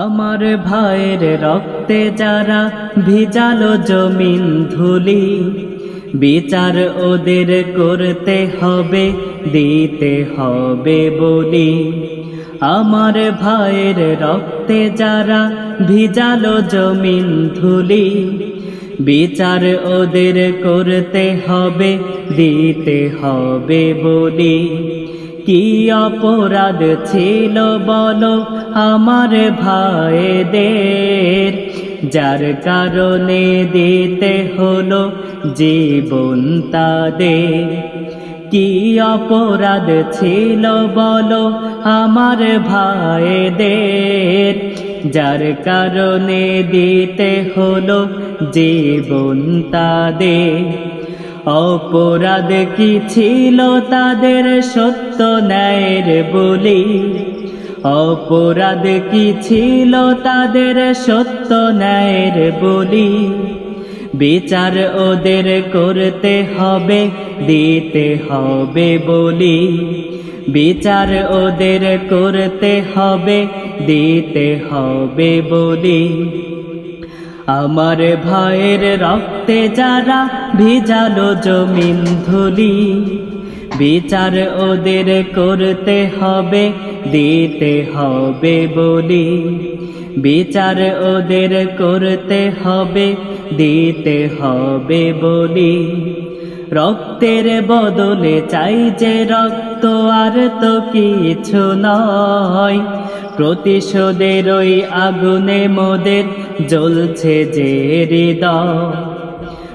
আমার ভাইয়ের রক্তে যারা ভিজালো জমিন ধুলি, বিচার ওদের করতে হবে, দিতে হবে বলি। আমার ভাইয়ের রক্তে যারা ভিজালো জমিন ধুলি, বিচার ওদের করতে হবে, দিতে হবে বলি। কি অপরাধ ছিল বলো আমার ভাইদের? যার কারণে দিতে হলো জীবন তাদের। কি অপরাধ ছিল বলো আমার ভাইদের? যার কারণে দিতে হলো জীবন তাদের। অপরাধ কি ছিল তাদের সত্য ন্যায়ের বলি? অপরাধ কি ছিল তাদের সত্য ন্যায়ের বলি? বিচার ওদের করতে হবে, দিতে হবে বলি। বিচার ওদের করতে হবে, দিতে হবে বলি। আমার ভাইয়ের রক্তে যারা ভিজালো জমিন ধুলি, বিচার ওদের করতে হবে, দিতে হবে বলি। বিচার ওদের করতে হবে, দিতে হবে বলি। রক্তের বদলে চাই যে রক্ত আর তো কিছু নয়। প্রতিশোধের ওই আগুনে মোদের জ্বলছে যে হৃদয়।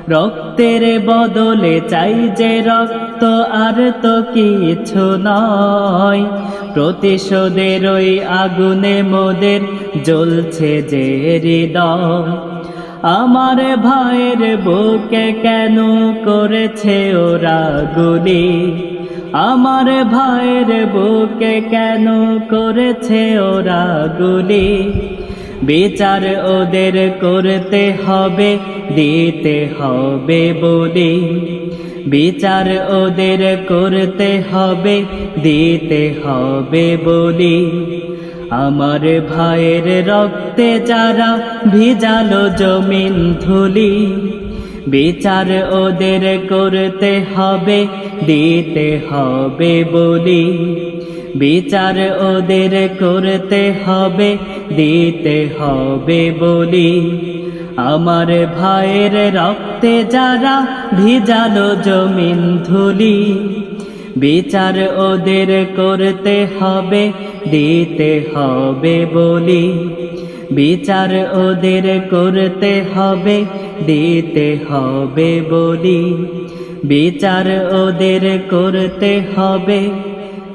রক্তের বদলে চাই যে রক্ত আর তো কিছু নয়। প্রতিশোধের ওই আগুনে মোদের জ্বলছে যে হৃদয়। আমার ভাইয়ের বুকে কেন করেছে ওরা গুলি? আমার ভাইয়ের বুকে কেন করেছে ওরা গুলি? বিচার ওদের করতে হবে, দিতে হবে বলি। বিচার ওদের করতে হবে, দিতে হবে বলি। আমার ভাইয়ের রক্তে যারা ভিজালো জমিন ধুলি, বিচার ওদের করতে হবে, দিতে হবে বলি। বিচার ওদের করতে হবে, দিতে হবে বলি। আমার ভাইয়ের রক্তে যারা ভিজালো জমিন ধুলি, বিচার ওদের করতে হবে দিতে হবে বলি। বিচার ওদের করতে হবে, দিতে হবে বলি। বিচার ওদের করতে হবে,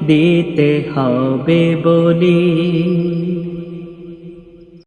দিতে হবে বলি।